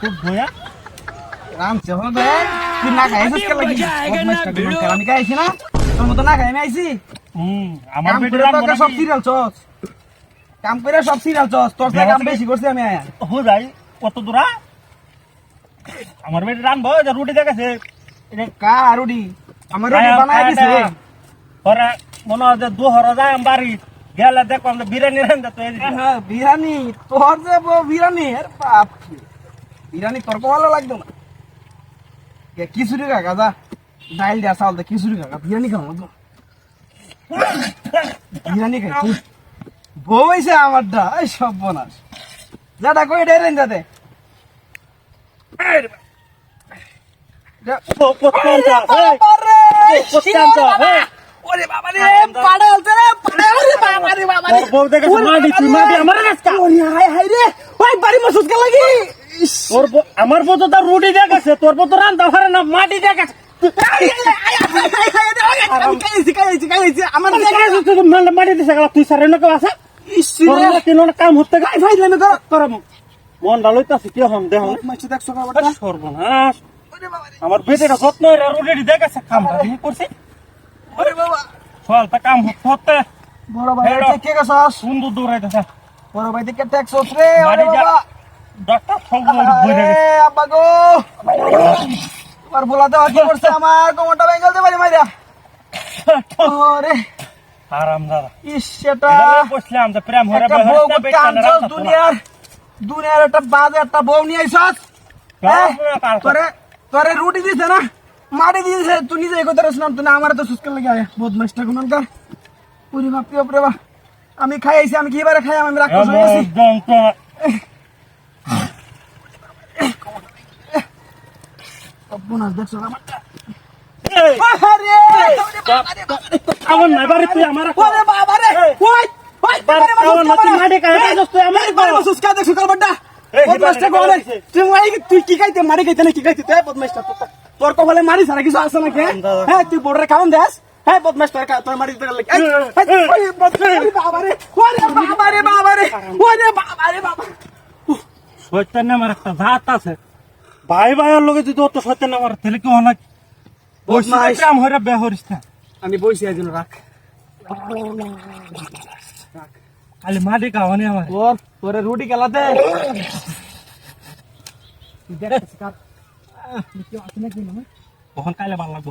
খুব ভয়া রামছে তুই না খাইছিস কে? লাগি বদমাইশটা গুলো কর আমি খাইছি না? তোর মতো না খাই আমি আইছি। হুম আমার কাম বেটে করে সব সিরিয়াল চস। কাম করে সব সিরিয়াল চস। তোর থেকে কাম বেশি করছি আমি আয়া। হো যাই কত দূরা? আমার বেটে রানবো যে রুটি দেখাছে কা রুডি আমার রুডি বানাই দিছে। ওরা মনে হয় যে দুহর যায় আমি বাড়ি গেলে দেখো আমরা বিরিয়ানি রান্ধা তো হ্যাঁ বিরিয়ানি তোর যে বিরিয়ানি এর বাপ। বিরিয়ানি তোর ভালো লাগতো না খিচুড়ি কাকা যা ডাইল দেয়া চাউল দে খিচুড়ি কাকা বিরিয়ানি খাও লাগতো বিরিয়ানি খাই তুই বউ হয়েছে আমার দা এই সব বনাস যাতে ওরে বাবা রে পাড়ে রে বাবা রে বউ দেখে মাটি তুই মাটি আমার কাছে ওরে হাই হাই রে ওই বাড়ি মসুস কে লাগি তোর আমার বউ তো তার রুটি দেখাছে তোর বউ তো রান্ধা পারে না মাটি দেখাছে মাটি- দিছে তুই সারে না কেউ আছে তোর না কেন না কাম হতে গাই ভাই লেমে কর কর মন ডালই তো আছে কি হম দেহ সর্বনাশ আমার বেটেটা যত্ন এর রুটি দেখাছে কাম করছি কাম হতে সুন্দর দৌড়াইতেছে? বাড়ি যা। ডক্টর সঙ্গ বইরে গেছে আমার কোমরটা ভেঙে গেছে বাড়ি মাইরা? ওরে। আরাম দাদা। ইস সেটা বসলাম যে প্রেম হরে একটা বউ করতে আনছস দুনিয়ার। দুনিয়ার একটা বাজে একটা বউ নিয়ে আইছস। হ্যাঁ? তোরে তোরে রুটি দিছে না? মাটি দিয়েছে তুই নিজে কথা শুনাম তুই না আমার তো সুস্কার লাগে। আয় বদমাইশটা কোন কার পুরি বাপ প্রিয় প্রেমা আমি খাই আইছি আমি কি এবারে খাই? আমি রাক্ষস হয়ে গেছি তুই রে বারে কা খাইতে? মারি খাইতে না কি খাইতে? তোর কপালে মারি সারা কিছু আছে নাকি দাদা। হ্যাঁ তুই বড়রে খাওন দেস। হ্যাঁ বদমাস তোর কা- তোর মারি দিতে লাগে এই, এই, বদমাস, বাবা রে ওরে বাবা রে বাবা রে ওরে বাবা রে বাবা। সত্যেন আমার একটা জাত আছে। ভাই ভাইয়ের লগে যদি অত সত্যেন আমার তাহলে কি অনেক বদমাইশ। প্রেম হরে বে হরিস না আমি বইছি একজন রাখ। খালি মাটি খাওয়ানি আমার ওর তোরে রুটি খেলাতে কখন কাইলে ভালো লাগবো?